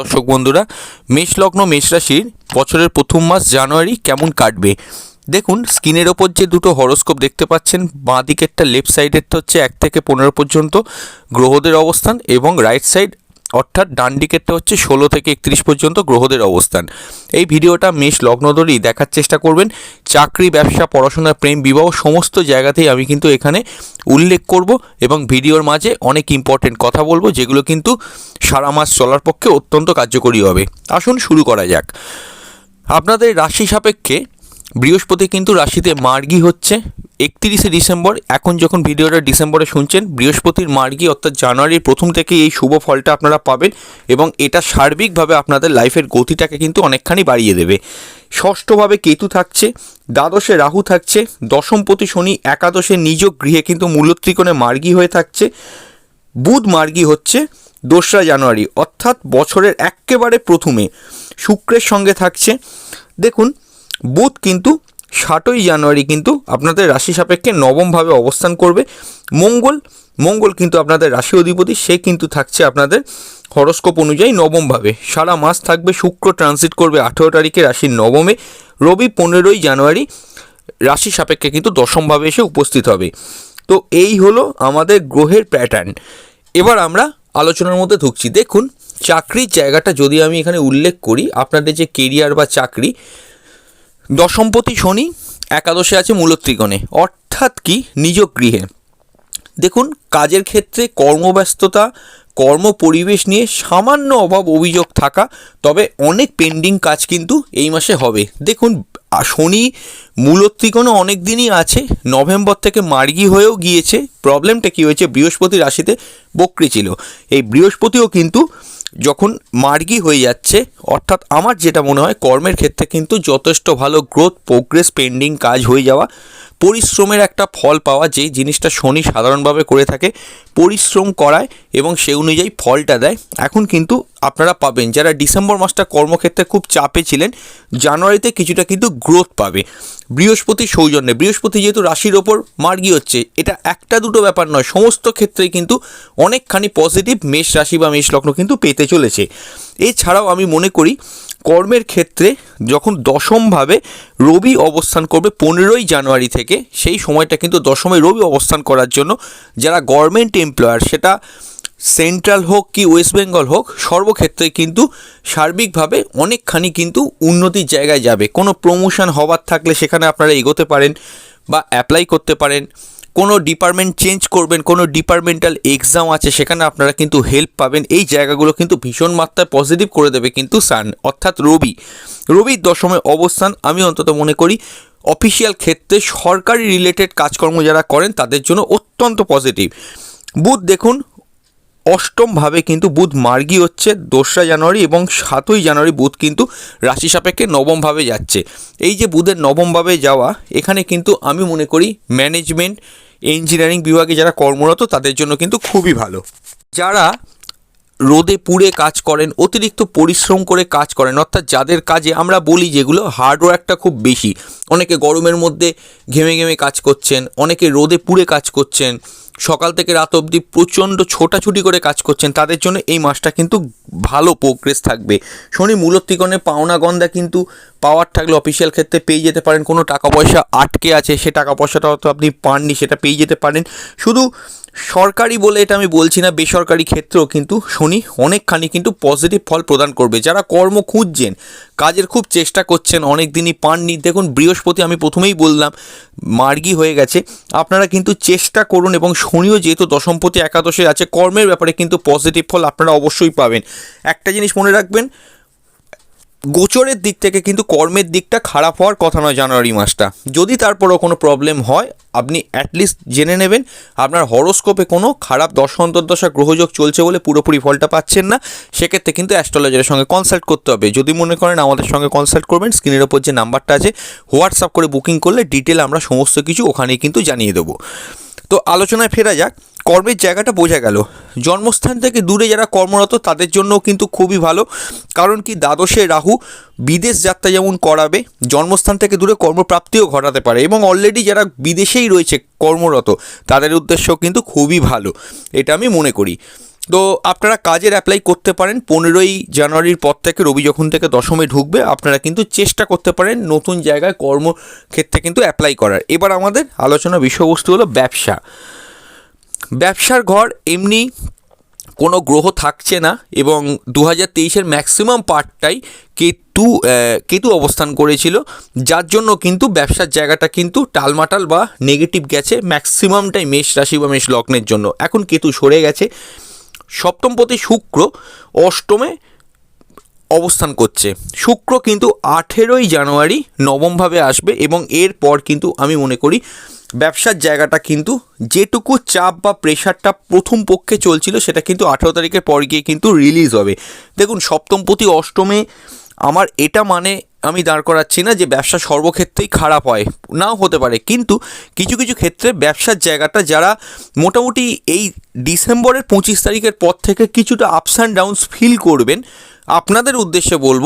দর্শক বন্ধুরা, মেষ লগ্ন, মেষ রাশির বছরের প্রথম মাস জানুয়ারি কেমন কাটবে? দেখুন স্কিনের ওপর যে দুটো হরোস্কোপ দেখতে পাচ্ছেন, বাঁ দিকেরটা লেফট সাইডেরটা হচ্ছে এক থেকে পনেরো পর্যন্ত গ্রহদের অবস্থান এবং রাইট সাইড অর্থাৎ ডান দিকেরটা হচ্ছে ষোলো থেকে একত্রিশ পর্যন্ত গ্রহদের অবস্থান। এই ভিডিওটা মেষ লগ্ন ধরেই দেখার চেষ্টা করবেন। চাকরি, ব্যবসা, পড়াশোনা, প্রেম, বিবাহ সমস্ত জায়গাতেই আমি কিন্তু এখানে উল্লেখ করব এবং ভিডিওর মাঝে অনেক ইম্পর্টেন্ট কথা বলব যেগুলো কিন্তু সারা মাস চলার পক্ষে অত্যন্ত কার্যকরী হবে। আসুন শুরু করা যাক। আপনাদের রাশি সাপেক্ষে বৃহস্পতি কিন্তু রাশিতে মার্গী হচ্ছে। একত্রিশে ডিসেম্বর, এখন যখন ভিডিওটা ডিসেম্বরে শুনছেন, বৃহস্পতির মার্গী অর্থাৎ জানুয়ারির প্রথম থেকে এই শুভ ফলটা আপনারা পাবেন এবং এটা সার্বিকভাবে আপনাদের লাইফের গতিটাকে কিন্তু অনেকখানি বাড়িয়ে দেবে। ষষ্ঠভাবে কেতু থাকছে, দ্বাদশে রাহু থাকছে, দশমপতি শনি একাদশে নিজ গৃহে কিন্তু মূলত্রিকোণে মার্গী হয়ে থাকছে। বুধ মার্গী হচ্ছে দোসরা জানুয়ারি, অর্থাৎ বছরের একেবারে প্রথমে। শুক্রের সঙ্গে থাকছে। দেখুন বুধ কিন্তু ষাটই জানুয়ারি কিন্তু আপনাদের রাশি সাপেক্ষে নবমভাবে অবস্থান করবে। মঙ্গল মঙ্গল কিন্তু আপনাদের রাশি অধিপতি, সে কিন্তু থাকছে আপনাদের হরস্কোপ অনুযায়ী নবমভাবে। সারা মাস থাকবে শুক্র ট্রানজিট করবে আঠেরো তারিখে রাশির নবমে। রবি পনেরোই জানুয়ারি, রাশি সাপেক্ষে কিন্তু দশমভাবে এসে উপস্থিত হবে। তো এই হলো আমাদের গ্রহের প্যাটার্ন এবার আমরা আলোচনার মধ্যে ঢুকছি। দেখুন, চাকরির জায়গাটা যদি আমি এখানে উল্লেখ করি, আপনাদের যে কেরিয়ার বা চাকরি দশমপতি শনি একাদশে আছে মূলত্রিকোণে। অর্থাৎ কি? নিজ গৃহে। দেখুন, কাজের ক্ষেত্রে কর্মব্যস্ততা কর্ম পরিবেশ নিয়ে সামান্য অভাব অভিযোগ থাকা, তবে অনেক পেন্ডিং কাজ কিন্তু এই মাসে হবে। দেখুন শনি মূলত্রিকোণে অনেক দিনই আছে। নভেম্বর থেকে মার্গী হয়েও গিয়েছে। প্রবলেমটা কী হয়েছে? বৃহস্পতি রাশিতে বক্রি ছিল। এই বৃহস্পতিও কিন্তু যখন মার্গি হয়ে যাচ্ছে, অর্থাৎ আমার যেটা মনে হয়, কর্মের ক্ষেত্রে কিন্তু যথেষ্ট ভালো গ্রোথ প্রোগ্রেস পেন্ডিং কাজ হয়ে যাওয়া পরিশ্রমের একটা ফল পাওয়া, যেই জিনিসটা শনি সাধারণভাবে করে থাকে, পরিশ্রম করায় এবং সে অনুযায়ী ফলটা দেয়। এখন কিন্তু আপনারা পাবেন, যারা ডিসেম্বর মাসটা কর্মক্ষেত্রে খুব চাপে ছিলেন, জানুয়ারিতে কিছুটা কিন্তু গ্রোথ পাবে। বৃহস্পতি সৌজন্যে, বৃহস্পতি যেহেতু রাশির ওপর, মার্গি হচ্ছে, এটা একটা দুটো ব্যাপার নয়, সমস্ত ক্ষেত্রেই কিন্তু অনেকখানি পজিটিভ মেষ রাশি বা মেষ লগ্ন কিন্তু পেতে চলেছে। এছাড়াও আমি মনে করি কর্মের ক্ষেত্রে যখন দশমভাবে রবি অবস্থান করবে পনেরোই জানুয়ারি থেকে, সেই সময়টা কিন্তু দশমে রবি অবস্থান করার জন্য যারা গভর্নমেন্ট এমপ্লয়ার সেটা সেন্ট্রাল হোক কি ওয়েস্ট বেঙ্গল হোক, সর্বক্ষেত্রে কিন্তু সার্বিকভাবে অনেকখানি কিন্তু উন্নতির জায়গায় যাবে। কোনো প্রমোশন হওয়ার থাকলে সেখানে আপনারা এগোতে পারেন বা অ্যাপ্লাই করতে পারেন। কোনো ডিপার্টমেন্ট চেঞ্জ করবেন, কোনো ডিপার্টমেন্টাল এক্সাম আছে, সেখানে আপনারা কিন্তু হেল্প পাবেন। এই জায়গাগুলো কিন্তু ভীষণ মাত্রায় পজিটিভ করে দেবে কিন্তু সান অর্থাৎ রবি। রবির দশমে অবস্থান আমি অন্তত মনে করি অফিসিয়াল ক্ষেত্রে সরকারি রিলেটেড কাজকর্ম যারা করেন, তাদের জন্য অত্যন্ত পজিটিভ বুধ দেখুন, অষ্টমভাবে কিন্তু বুধ মার্গী হচ্ছে, দোসরা জানুয়ারি এবং সাতই জানুয়ারি বুধ কিন্তু রাশি সাপেক্ষে নবমভাবে যাচ্ছে। এই যে বুধের নবমভাবে যাওয়া, এখানে কিন্তু আমি মনে করি ম্যানেজমেন্ট ইঞ্জিনিয়ারিং বিভাগে যারা কর্মরত, তাদের জন্য কিন্তু খুবই ভালো। যারা রোদে পুড়ে কাজ করেন, অতিরিক্ত পরিশ্রম করে কাজ করেন, অর্থাৎ যাদের কাজে আমরা বলি যেগুলো হার্ডওয়ার্কটা খুব বেশি। অনেকে গরমের মধ্যে ঘেমে ঘেমে কাজ করছেন, অনেকে রোদে পুড়ে কাজ করছেন, সকাল থেকে রাত অবধি প্রচণ্ড ছোটাছুটি করে কাজ করছেন, তাদের জন্য এই মাসটা কিন্তু ভালো প্রোগ্রেস থাকবে। শনি মূলত্রিকোণে পাওনা গন্ধা কিন্তু পাওয়ার থাকলে অফিসিয়াল ক্ষেত্রে পেয়ে যেতে পারেন। কোনো টাকা পয়সা আটকে আছে, সে টাকা পয়সাটা হয়তো আপনি পাননি, সেটা পেয়ে যেতে পারেন। শুধু সরকারি বলে এটা আমি বলছি না, বেসরকারি ক্ষেত্রেও কিন্তু শনি অনেকখানি কিন্তু পজিটিভ ফল প্রদান করবে। যারা কর্ম খুঁজছেন, কাজের খুব চেষ্টা করছেন অনেক দিনই পাননি, দেখুন বৃহস্পতি আমি প্রথমেই বললাম, মার্গী হয়ে গেছে। আপনারা কিন্তু চেষ্টা করুন এবং শনিও যেহেতু দশমপতি একাদশে আছে, কর্মের ব্যাপারে কিন্তু পজিটিভ ফল আপনারা অবশ্যই পাবেন। একটা জিনিস মনে রাখবেন গোচরের দিক থেকে কিন্তু কর্মের দিকটা খারাপ হওয়ার কথা নয় জানুয়ারি মাসটা। যদি তারপরও কোনো প্রবলেম হয়, আপনি অ্যাটলিস্ট জেনে নেবেন, আপনার হরোস্কোপে কোনো খারাপ দশ, অন্তর্দশা, গ্রহযোগ চলছে বলে পুরোপুরি ফলটা পাচ্ছেন না। সেক্ষেত্রে কিন্তু অ্যাস্ট্রোলজারের সঙ্গে কনসাল্ট করতে হবে। যদি মনে করেন আমাদের সঙ্গে কনসাল্ট করবেন স্ক্রিনের ওপর যে নাম্বারটা আছে হোয়াটসঅ্যাপ করে বুকিং করলে ডিটেল আমরা সমস্ত কিছু ওখানেই কিন্তু জানিয়ে দেবো। তো আলোচনায় ফেরা যাক। কর্মের জায়গাটা বোঝা গেল। জন্মস্থান থেকে দূরে যারা কর্মরত, তাদের জন্যও কিন্তু খুবই ভালো। কারণ কি, দ্বাদশে রাহু বিদেশ যাত্রা যেমন করাবে, জন্মস্থান থেকে দূরে কর্মপ্রাপ্তিও ঘটাতে পারে এবং অলরেডি যারা বিদেশেই রয়েছে কর্মরত, তাদের উদ্দেশ্যও কিন্তু খুবই ভালো। এটা আমি মনে করি। তো আপনারা কাজের অ্যাপ্লাই করতে পারেন, পনেরোই জানুয়ারির পর থেকে, রবি যখন থেকে দশমে ঢুকবে, আপনারা কিন্তু চেষ্টা করতে পারেন নতুন জায়গায় কর্মক্ষেত্রে কিন্তু অ্যাপ্লাই করার। এবার আমাদের আলোচনা বিষয়বস্তু হলো ব্যবসা। ব্যবসার ঘর এমনি কোনো গ্রহ থাকছে না এবং দু হাজার তেইশের ম্যাক্সিমাম পার্টটাই কেতু কেতু অবস্থান করেছিল, যার জন্য কিন্তু ব্যবসার জায়গাটা কিন্তু টালমাটাল বা নেগেটিভ গেছে, ম্যাক্সিমামটাই মেষ রাশি বা মেষ লগ্নের জন্য। এখন কেতু সরে গেছে, সপ্তমপতি শুক্র অষ্টমে অবস্থান করছে। শুক্র কিন্তু আঠেরোই জানুয়ারি নবমভাবে আসবে এবং এরপর কিন্তু আমি মনে করি ব্যবসার জায়গাটা কিন্তু যেটুকু চাপ বা প্রেশারটা প্রথম পক্ষে চলছিল, সেটা কিন্তু আঠেরো তারিখের পর গিয়ে কিন্তু রিলিজ হবে। দেখুন সপ্তমপতি অষ্টমে আমার এটা মানে আমি দাঁড় করাচ্ছি না যে ব্যবসা সর্বক্ষেত্রেই খারাপ হয়, নাও হতে পারে। কিন্তু কিছু কিছু ক্ষেত্রে ব্যবসার জায়গাটা যারা মোটামুটি এই ডিসেম্বরের পঁচিশ তারিখের পর থেকে কিছুটা আপস অ্যান্ড ডাউনস ফিল করবেন, আপনাদের উদ্দেশ্যে বলব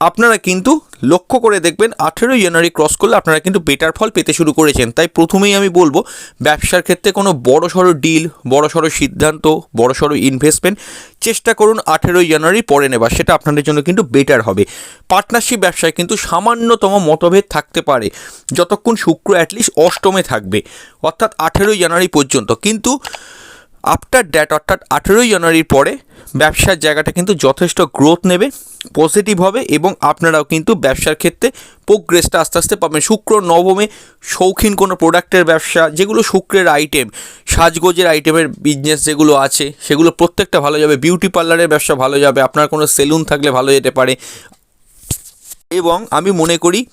আপনারা কিন্তু লক্ষ্য করে দেখবেন আঠেরোই জানুয়ারি ক্রস করলে আপনারা কিন্তু বেটার ফল পেতে শুরু করেছেন। তাই প্রথমেই আমি বলব, ব্যবসার ক্ষেত্রে কোনো বড় সড়ো ডিল বড় সড়ো সিদ্ধান্ত, বড় সড়ো ইনভেস্টমেন্ট চেষ্টা করুন আঠেরোই জানুয়ারি পরে নেবার। সেটা আপনাদের জন্য কিন্তু বেটার হবে। পার্টনারশিপ ব্যবসায় কিন্তু সামান্যতম মতভেদ থাকতে পারে। যতক্ষণ শুক্র অ্যাটলিস্ট অষ্টমে থাকবে, অর্থাৎ আঠেরোই জানুয়ারি পর্যন্ত। কিন্তু আফটার দ্যাট অর্থাৎ আঠেরোই জানুয়ারির পরে, ব্যবসার জায়গাটা কিন্তু যথেষ্ট গ্রোথ নেবে পজিটিভ হবে এবং আপনারাও কিন্তু ব্যবসার ক্ষেত্রে প্রোগ্রেসটা আস্তে আস্তে পাবেন। শুক্র, নবমে শৌখিন কোনো প্রোডাক্টের ব্যবসা, যেগুলো শুক্রের আইটেম সাজগোজের আইটেমের বিজনেস যেগুলো আছে, সেগুলো প্রত্যেকটা ভালো যাবে। বিউটি পার্লারের ব্যবসা ভালো যাবে, আপনার কোনো সেলুন থাকলে ভালো যেতে পারে। এবং আমি মনে করি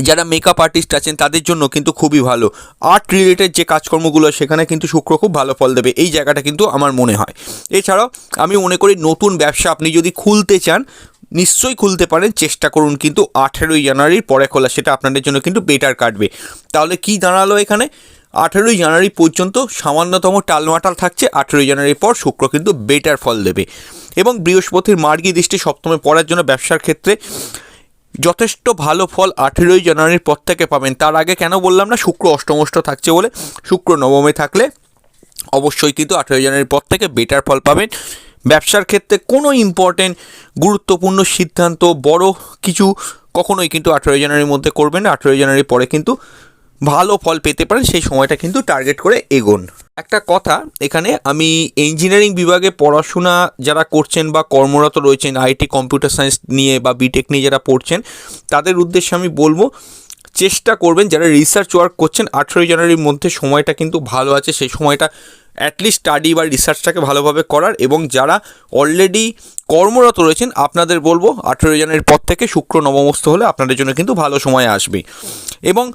যারা মেকআপ আর্টিস্ট আছেন, তাদের জন্য কিন্তু খুবই ভালো। আর্ট রিলেটেড যে কাজকর্মগুলো, সেখানে কিন্তু শুক্র খুব ভালো ফল দেবে। এই জায়গাটা কিন্তু আমার মনে হয়। এছাড়াও, আমি মনে করি নতুন ব্যবসা আপনি যদি খুলতে চান, নিশ্চয়ই খুলতে পারেন। চেষ্টা করুন কিন্তু আঠেরোই জানুয়ারির পরে খোলা, সেটা আপনাদের জন্য কিন্তু বেটার কাটবে। তাহলে কি দাঁড়াল এখানে? আঠেরোই জানুয়ারি পর্যন্ত সামান্যতম টালমাটাল থাকছে। আঠেরোই জানুয়ারির পর শুক্র কিন্তু বেটার ফল দেবে। এবং বৃহস্পতির মার্গী দৃষ্টি সপ্তমে পড়ার জন্য ব্যবসার ক্ষেত্রে যথেষ্ট ভালো ফল আঠেরোই জানুয়ারির পর থেকে পাবেন। তার আগে কেন বললাম না, শুক্র অষ্টমষ্ট থাকছে বলে। শুক্র নবমে থাকলে অবশ্যই কিন্তু আঠেরোই জানুয়ারির পর থেকে বেটার ফল পাবেন। ব্যবসার ক্ষেত্রে কোনো ইম্পর্টেন্ট গুরুত্বপূর্ণ সিদ্ধান্ত, বড় কিছু কখনোই কিন্তু আঠেরোই জানুয়ারির মধ্যে করবেন আঠেরোই জানুয়ারির পরে কিন্তু ভালো ফল পেতে পারেন, সেই সময়টা কিন্তু টার্গেট করে এগোন। একটা কথা, এখানে আমি ইঞ্জিনিয়ারিং বিভাগে পড়াশোনা যারা করছেন বা কর্মরত রয়েছেন আইটি কম্পিউটার সায়েন্স নিয়ে বা বিটেক নিয়ে যারা পড়ছেন, তাদের উদ্দেশ্যে আমি বলব, চেষ্টা করবেন যারা রিসার্চ ওয়ার্ক করছেন, আঠেরোই জানুয়ারির মধ্যে সময়টা কিন্তু ভালো আছে, সেই সময়টা অ্যাটলিস্ট স্টাডি বা রিসার্চটাকে ভালোভাবে করার এবং যারা অলরেডি কর্মরত রয়েছেন, আপনাদের বলব, আঠেরোই জানুয়ারির পর থেকে শুক্র নবমস্ত হলে আপনাদের জন্য কিন্তু ভালো সময় আসবে। এবং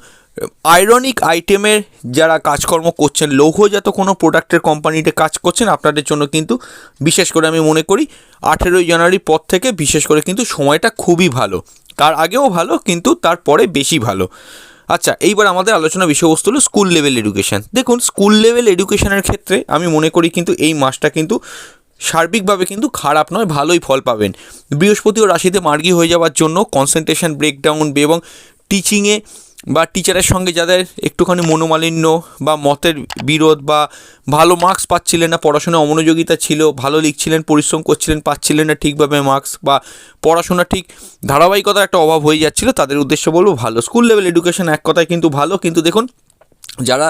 আয়রনিক আইটেমের যারা কাজকর্ম করছেন লৌহজাত কোনো প্রোডাক্টের কোম্পানিতে কাজ করছেন, আপনাদের জন্য কিন্তু বিশেষ করে আমি মনে করি আঠেরোই জানুয়ারির পর থেকে বিশেষ করে কিন্তু সময়টা খুবই ভালো। তার আগেও ভালো, কিন্তু তারপরে বেশি ভালো। আচ্ছা এইবার আমাদের আলোচনা বিষয়বস্তু হলো স্কুল লেভেল এডুকেশন দেখুন স্কুল লেভেল এডুকেশনের ক্ষেত্রে আমি মনে করি কিন্তু এই মাসটা কিন্তু সার্বিকভাবে কিন্তু খারাপ নয়, ভালোই ফল পাবেন। বৃহস্পতি ও রাশিতে মার্গী হয়ে যাওয়ার জন্য কনসেন্ট্রেশন ব্রেকডাউন এবং টিচিংয়ে বা টিচারের সঙ্গে যাদের একটুখানি মনোমালিন্য বা মতের বিরোধ বা ভালো মার্কস পাচ্ছিলেন না, পড়াশোনায় অমনোযোগিতা ছিল, ভালো লিখছিলেন, পরিশ্রম করছিলেন, পাচ্ছিলেন না ঠিকভাবে মার্কস বা পড়াশোনা ঠিক ধারাবাহিকতার একটা অভাব হয়ে যাচ্ছিল, তাদের উদ্দেশ্য বলব ভালো। স্কুল লেভেল এডুকেশন এক কথায় কিন্তু ভালো, কিন্তু দেখুন, যারা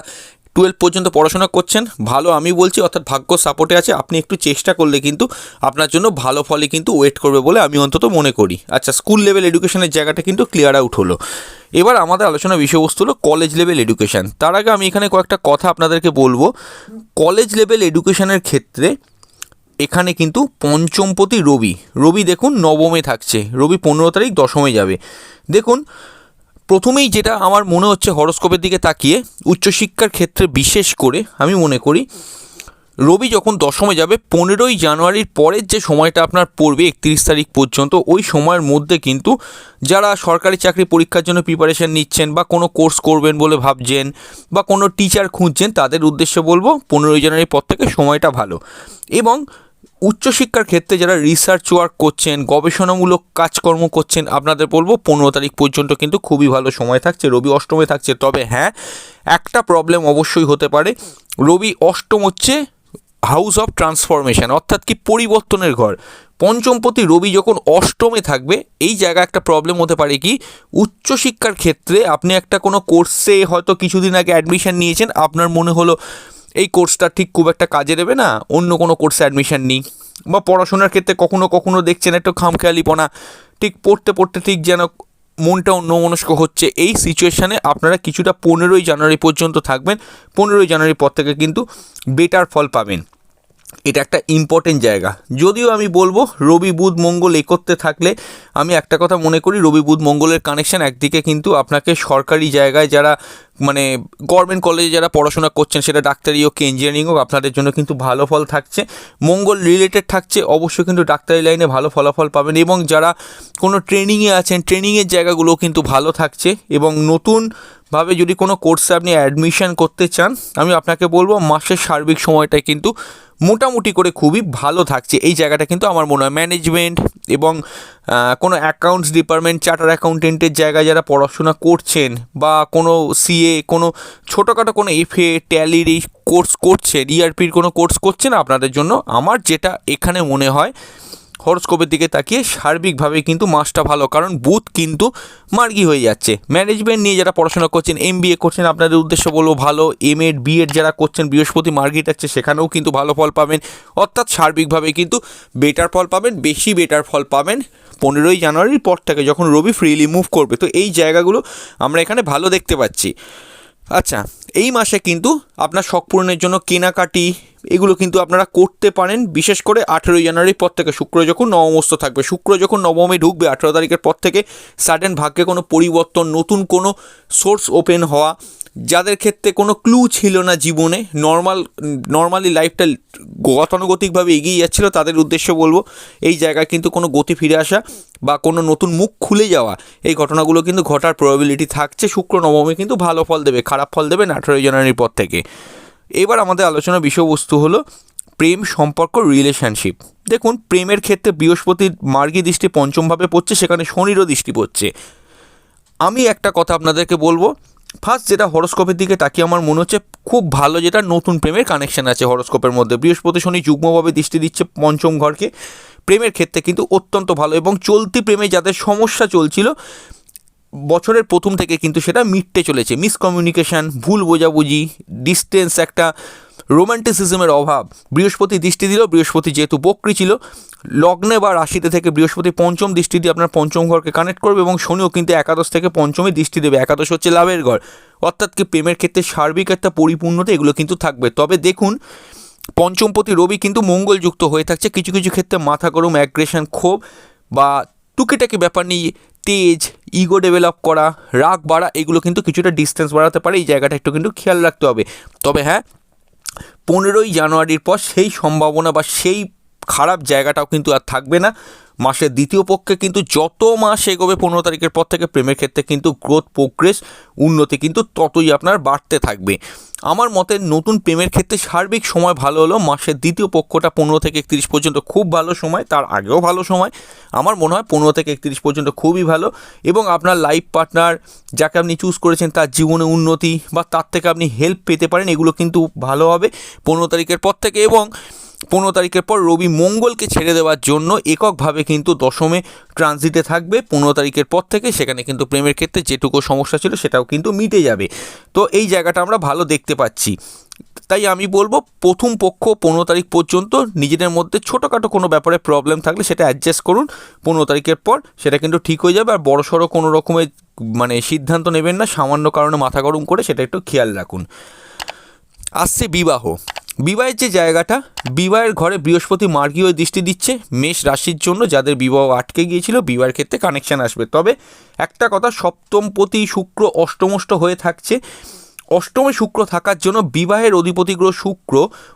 টুয়েলভ পর্যন্ত পড়াশোনা করছেন, ভালো আমি বলছি, অর্থাৎ ভাগ্য সাপোর্টে আছে, আপনি একটু চেষ্টা করলে কিন্তু আপনার জন্য ভালো ফলে কিন্তু ওয়েট করবে বলে আমি অন্তত মনে করি। আচ্ছা স্কুল লেভেল এডুকেশনের জায়গাটা কিন্তু ক্লিয়ার আউট হলো। এবার আমাদের আলোচনা বিষয়বস্তু হলো কলেজ লেভেল এডুকেশন তার আগে আমি এখানে কয়েকটা কথা আপনাদেরকে বলব। কলেজ লেভেল এডুকেশনের ক্ষেত্রে এখানে কিন্তু পঞ্চমপতি রবি। রবি দেখুন নবমে থাকছে। রবি পনেরো তারিখ দশমে যাবে। দেখুন প্রথমেই যেটা আমার মনে হচ্ছে হরস্কোপের দিকে তাকিয়ে, উচ্চশিক্ষার ক্ষেত্রে বিশেষ করে আমি মনে করি, রবি যখন দশমে যাবে, পনেরোই জানুয়ারির পরের যে সময়টা আপনার পড়বে, একত্রিশ তারিখ পর্যন্ত, ওই সময়ের মধ্যে কিন্তু যারা সরকারি চাকরি পরীক্ষার জন্য প্রিপারেশান নিচ্ছেন বা কোনো কোর্স করবেন বলে ভাবছেন বা কোনো টিচার খুঁজছেন, তাদের উদ্দেশ্যে বলব, পনেরোই জানুয়ারির পর থেকে সময়টা ভালো। এবং উচ্চশিক্ষার ক্ষেত্রে যারা রিসার্চ ওয়ার্ক করছেন, গবেষণামূলক কাজকর্ম করছেন, আপনাদের বলব পনেরো তারিখ পর্যন্ত কিন্তু খুবই ভালো সময় থাকছে, রবি অষ্টমে থাকছে। তবে হ্যাঁ একটা প্রবলেম অবশ্যই হতে পারে। রবি অষ্টম হচ্ছে হাউস অফ ট্রান্সফরমেশন অর্থাৎ কি পরিবর্তনের ঘর। পঞ্চমপতি রবি যখন অষ্টমে থাকবে, এই জায়গা একটা প্রবলেম হতে পারে কি, উচ্চশিক্ষার ক্ষেত্রে আপনি একটা কোনো কোর্সে হয়তো কিছুদিন আগে অ্যাডমিশান নিয়েছেন, আপনার মনে হলো এই কোর্সটা ঠিক খুব একটা কাজে দেবে না, অন্য কোনো কোর্সে অ্যাডমিশান নিই। বা পড়াশোনার ক্ষেত্রে কখনো কখনো দেখছেন একটু খামখেয়ালিপনা, ঠিক পড়তে পড়তে ঠিক যেন মনটা অন্যমনস্ক হচ্ছে। এই সিচুয়েশানে আপনারা কিছুটা পনেরোই জানুয়ারি পর্যন্ত থাকবেন, পনেরোই জানুয়ারির পর থেকে কিন্তু বেটার ফল পাবেন। এটা একটা ইম্পর্টেন্ট জায়গা। যদিও আমি বলব, রবি বুধ মঙ্গল একত্রে থাকলে, আমি একটা কথা মনে করি, রবি বুধ মঙ্গলের কানেকশান একদিকে কিন্তু আপনাকে সরকারি জায়গায় যারা মানে গভর্নমেন্ট কলেজে যারা পড়াশোনা করছেন, সেটা ডাক্তারি হোক ইঞ্জিনিয়ারিং হোক, আপনাদের জন্য কিন্তু ভালো ফল থাকছে। মঙ্গল রিলেটেড থাকছে, অবশ্যই কিন্তু ডাক্তারি লাইনে ভালো ফলাফল পাবেন এবং যারা কোনো ট্রেনিংয়ে আছেন ট্রেনিংয়ের জায়গাগুলো কিন্তু ভালো থাকছে এবং নতুন ভাবে যদি কোনো কোর্সে আপনি অ্যাডমিশন করতে চান, আমি আপনাকে বলব, মাসের সার্বিক সময়টায় কিন্তু মোটামুটি করে খুবই ভালো থাকছে। এই জায়গাটা কিন্তু আমার মনে হয় ম্যানেজমেন্ট এবং কোনো অ্যাকাউন্টস ডিপার্টমেন্ট চার্টার অ্যাকাউন্টেন্টের জায়গায় যারা পড়াশোনা করছেন বা কোনো সিএ কোনো ছোটোখাটো কোনো এফএ ট্যালির এই কোর্স করছেন ইআরপির কোনো কোর্স করছেন, আপনাদের জন্য আমার যেটা এখানে মনে হয় হরস্কোপের দিকে তাকিয়ে সার্বিকভাবে কিন্তু মাসটা ভালো, কারণ বুথ কিন্তু মার্গি হয়ে যাচ্ছে। ম্যানেজমেন্ট নিয়ে যারা পড়াশোনা করছেন এম করছেন, আপনাদের উদ্দেশ্য বলব ভালো এম এড বি এড যারা করছেন, বৃহস্পতি মার্গিট আছে সেখানেও কিন্তু ভালো ফল পাবেন। অর্থাৎ সার্বিকভাবে কিন্তু বেটার ফল পাবেন, বেশি বেটার ফল পাবেন পনেরোই জানুয়ারির পর থেকে যখন রবি ফ্রিলি মুভ করবে। তো এই জায়গাগুলো আমরা এখানে ভালো দেখতে পাচ্ছি। আচ্ছা এই মাসে কিন্তু আপনার শখ পূরণের জন্য কেনাকাটি এগুলো কিন্তু আপনারা করতে পারেন। বিশেষ করে আঠেরোই জানুয়ারির পর থেকে শুক্র যখন নবমস্ত থাকবে, শুক্র যখন নবমে ঢুকবে, আঠেরো তারিখের পর থেকে সাডেন ভাগ্যে কোনো পরিবর্তন, নতুন কোনো সোর্স ওপেন হওয়া, যাদের ক্ষেত্রে কোনো ক্লু ছিল না জীবনে নর্মাল নর্মালি লাইফটা গতানুগতিকভাবে এগিয়ে যাচ্ছিল, তাদের উদ্দেশ্য বলব, এই জায়গায় কিন্তু কোনো গতি ফিরে আসা বা কোনো নতুন মুখ খুলে যাওয়া, এই ঘটনাগুলো কিন্তু ঘটার প্রবাবিলিটি থাকছে। শুক্র নবমে কিন্তু ভালো ফল দেবে, খারাপ ফল দেবে না আঠেরোই জানুয়ারির পর থেকে। এবার আমাদের আলোচনার বিষয়বস্তু হলো প্রেম সম্পর্ক রিলেশনশিপ দেখুন, প্রেমের ক্ষেত্রে বৃহস্পতির মার্গী দৃষ্টি পঞ্চমভাবে পড়ছে, সেখানে শনিরও দৃষ্টি পড়ছে। আমি একটা কথা আপনাদেরকে বলব ফার্স্ট যেটা হরস্কোপের দিকে তাকিয়ে আমার মনে হচ্ছে, খুব ভালো যেটা নতুন প্রেমের কানেকশন আছে হরস্কোপের মধ্যে। বৃহস্পতি শনি যুগ্মভাবে দৃষ্টি দিচ্ছে পঞ্চম ঘরকে। প্রেমের ক্ষেত্রে কিন্তু অত্যন্ত ভালো এবং চলতি প্রেমে যাদের সমস্যা চলছিল বছরের প্রথম থেকে কিন্তু সেটা মিটতে চলেছে। মিসকমিউনিকেশান, ভুল বোঝাবুঝি ডিস্টেন্স একটা রোমান্টিসিজমের অভাব। বৃহস্পতি দৃষ্টি দিল, বৃহস্পতি যেহেতু বক্রি ছিল, লগ্নে বা রাশিতে থেকে বৃহস্পতি পঞ্চম দৃষ্টি দিয়ে আপনার পঞ্চম ঘরকে কানেক্ট করবে এবং শনিও কিন্তু একাদশ থেকে পঞ্চমে দৃষ্টি দেবে। একাদশ হচ্ছে লাভের ঘর। অর্থাৎ কি প্রেমের ক্ষেত্রে সার্বিক একটা পরিপূর্ণতা এগুলো কিন্তু থাকবে। তবে দেখুন, পঞ্চমপতি রবি কিন্তু মঙ্গলযুক্ত হয়ে থাকছে। কিছু কিছু ক্ষেত্রে মাথা গরম অ্যাগ্রেশন ক্ষোভ বা টুকিটাকি ব্যাপার নিয়ে তেজ ইগো ডেভেলপ করা, রাগ বাড়া, এগুলো কিন্তু কিছুটা ডিস্টেন্স বাড়াতে পারে, এই জায়গাটা একটু কিন্তু খেয়াল রাখতে হবে। তবে হ্যাঁ পনেরোই জানুয়ারির পর সেই সম্ভাবনা বা সেই খারাপ জায়গাটাও কিন্তু আর থাকবে না। মাসের দ্বিতীয় পক্ষে কিন্তু যত মাস এগোবে পনেরো তারিখের পর থেকে প্রেমের ক্ষেত্রে কিন্তু গ্রোথ প্রোগ্রেস উন্নতি কিন্তু ততই আপনার বাড়তে থাকবে। আমার মতে নতুন প্রেমের ক্ষেত্রে সার্বিক সময় ভালো হলো মাসের দ্বিতীয় পক্ষটা পনেরো থেকে একত্রিশ পর্যন্ত খুব ভালো সময়, তার আগেও ভালো সময়। আমার মনে হয় পনেরো থেকে একত্রিশ পর্যন্ত খুবই ভালো এবং আপনার লাইফ পার্টনার যাকে আপনি চুজ করেছেন তার জীবনে উন্নতি বা তার থেকে আপনি হেল্প পেতে পারেন, এগুলো কিন্তু ভালো হবে পনেরো তারিখের পর থেকে এবং পনেরো তারিখের পর রবি মঙ্গলকে ছেড়ে দেওয়ার জন্য এককভাবে কিন্তু দশমে ট্রানজিটে থাকবে। পনেরো তারিখের পর থেকে সেখানে কিন্তু প্রেমের ক্ষেত্রে যেটুকু সমস্যা ছিল সেটাও কিন্তু মিটে যাবে। তো এই জায়গাটা আমরা ভালো দেখতে পাচ্ছি। তাই আমি বলব, প্রথম পক্ষ পনেরো তারিখ পর্যন্ত নিজেদের মধ্যে ছোটোখাটো কোনো ব্যাপারে প্রবলেম থাকলে সেটা অ্যাডজাস্ট করুন। পনেরো তারিখের পর সেটা কিন্তু ঠিক হয়ে যাবে। আর বড় সড়ো কোনো রকমের মানে সিদ্ধান্ত নেবেন না। সামান্য কারণে মাথা গরম করে সেটা একটু খেয়াল রাখুন। আসছে বিবাহ। বিবাহের যে জায়গাটা, বিবাহের ঘরে বৃহস্পতি মার্গীয় দৃষ্টি দিচ্ছে, মেষ রাশির জন্য যাদের বিবাহ আটকে গিয়েছিল, বিবাহের ক্ষেত্রে কানেকশান আসবে। তবে একটা কথা সপ্তমপতি শুক্র অষ্টমষ্ট হয়ে থাকছে। অষ্টমে শুক্র থাকার জন্য বিবাহের অধিপতি গ্রহ শুক্র,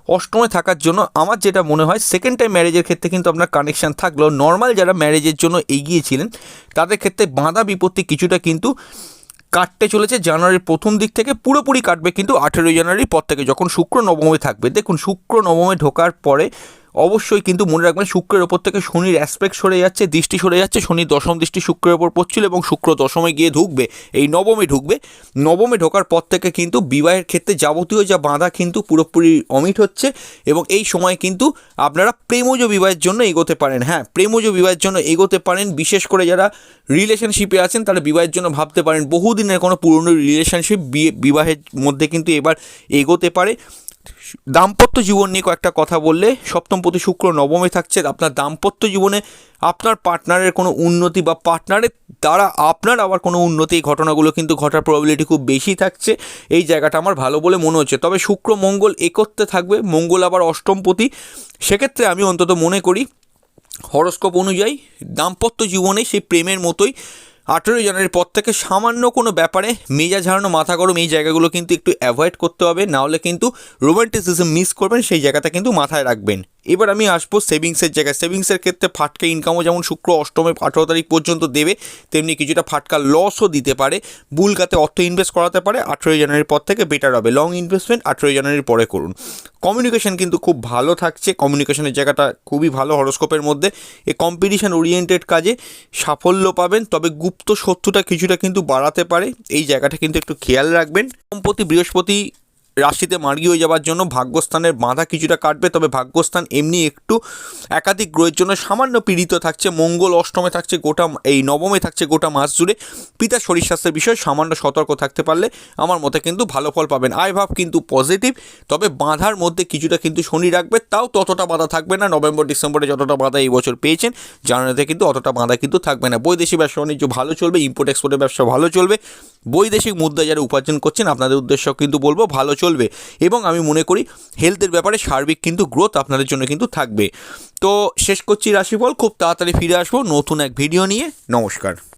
অষ্টমে থাকার জন্য আমার যেটা মনে হয় সেকেন্ড টাইম ম্যারেজের ক্ষেত্রে কিন্তু আপনার কানেকশান থাকলেও নর্মাল যারা ম্যারেজের জন্য এগিয়েছিলেন তাদের ক্ষেত্রে বাঁধা বিপত্তি কিছুটা কিন্তু কাটতে চলেছে জানুয়ারির প্রথম দিক থেকে, পুরোপুরি কাটবে কিন্তু আঠেরোই জানুয়ারির পর থেকে, যখন শুক্র নবমে থাকবে। দেখুন, শুক্র নবমে ঢোকার পরে অবশ্যই কিন্তু মনে রাখবেন শুক্রের ওপর থেকে শনির অ্যাসপেক্ট সরে যাচ্ছে, দৃষ্টি সরে যাচ্ছে শনির দশম দৃষ্টি শুক্রের ওপর পড়ছিল এবং শুক্র দশমে গিয়ে ঢুকবে, এই নবমে ঢুকবে। নবমে ঢোকার পর থেকে কিন্তু বিবাহের ক্ষেত্রে যাবতীয় যা বাধা কিন্তু পুরোপুরি অমিট হচ্ছে এবং এই সময় কিন্তু আপনারা প্রেমজ বিবাহের জন্য এগোতে পারেন। হ্যাঁ প্রেমজ বিবাহের জন্য এগোতে পারেন, বিশেষ করে যারা রিলেশনশিপে আছেন তারা বিবাহের জন্য ভাবতে পারেন, বহুদিনের কোনো পুরনো রিলেশনশিপ বিয়ে, বিবাহের মধ্যে কিন্তু এবার এগোতে পারে। দাম্পত্য জীবন নিয়ে কয়েকটা কথা বললে, সপ্তম প্রতি শুক্র নবমে থাকছে, আপনার দাম্পত্য জীবনে আপনার পার্টনারের কোনো উন্নতি বা পার্টনারের দ্বারা আপনার আবার কোনো উন্নতি, এই ঘটনাগুলো কিন্তু ঘটার প্রবাবিলিটি খুব বেশি থাকছে। এই জায়গাটা আমার ভালো বলে মনে হচ্ছে। তবে শুক্র মঙ্গল একত্রে থাকবে, মঙ্গল আবার অষ্টমপতি সেক্ষেত্রে আমি অন্তত মনে করি, হরস্কোপ অনুযায়ী দাম্পত্য জীবনে সেই প্রেমের মতোই আঠেরোই জানুয়ারির পর থেকে সামান্য কোনো ব্যাপারে মেজাজ হারানো, মাথা গরম, এই জায়গাগুলো কিন্তু একটু অ্যাভয়েড করতে হবে। নাহলে কিন্তু রোমান্টিসিজম মিস করবেন, সেই জায়গাটা কিন্তু মাথায় রাখবেন। এবার আমি আসব সেভিংসের জায়গায়। সেভিংসের ক্ষেত্রে ফাটকা ইনকামও যেমন শুক্র, অষ্টমে আঠেরো তারিখ পর্যন্ত দেবে, তেমনি কিছুটা ফাটকা লসও দিতে পারে। বুলকাতে অর্থ ইনভেস্ট করাতে পারে, আঠেরোই জানুয়ারির পর থেকে বেটার হবে। লং ইনভেস্টমেন্ট আঠেরোই জানুয়ারির পরে করুন। কমিউনিকেশন কিন্তু খুব ভালো থাকছে। কমিউনিকেশনের জায়গাটা খুবই ভালো হরস্কোপের মধ্যে। এ কম্পিটিশান ওরিয়েন্টেড কাজে সাফল্য পাবেন, তবে গুপ্ত শত্রুটা কিছুটা কিন্তু বাড়াতে পারে। এই জায়গাটা কিন্তু একটু খেয়াল রাখবেন। সম্পত্তি বৃহস্পতি রাশিতে মার্গি হয়ে যাওয়ার জন্য ভাগ্যস্থানের বাঁধা কিছুটা কাটবে, তবে ভাগ্যস্থান এমনি একটু একাধিক গ্রহের জন্য সামান্য পীড়িত থাকছে। মঙ্গল অষ্টমে থাকছে গোটা এই নবমে থাকছে গোটা মাস জুড়ে। পিতা শরীর স্বাস্থ্যের বিষয়ে সামান্য সতর্ক থাকতে পারলে আমার মতে কিন্তু ভালো ফল পাবেন। আয় ভাব কিন্তু পজিটিভ তবে বাঁধার মধ্যে কিছুটা কিন্তু শনি রাখবে, তাও ততটা বাধা থাকবে না। নভেম্বর, ডিসেম্বরে যতটা বাধা এই বছর পেয়েছেন, জানুয়ারিতে কিন্তু অতটা বাধা কিন্তু থাকবে না। বৈদেশিক ব্যবসা বাণিজ্য ভালো চলবে ইম্পোর্ট এক্সপোর্টের ব্যবসা ভালো চলবে। বৈদেশিক মুদ্রা যারা উপার্জন করছেন, আপনাদের উদ্দেশ্য কিন্তু বলব, ভালো চলবে এবং আমি মনে করি হেলথের ব্যাপারে সার্বিক কিন্তু গ্রোথ আপনাদের জন্য কিন্তু থাকবে। তো শেষ করছি রাশিফল, খুব তাড়াতাড়ি ফিরে আসব নতুন এক ভিডিও নিয়ে। নমস্কার।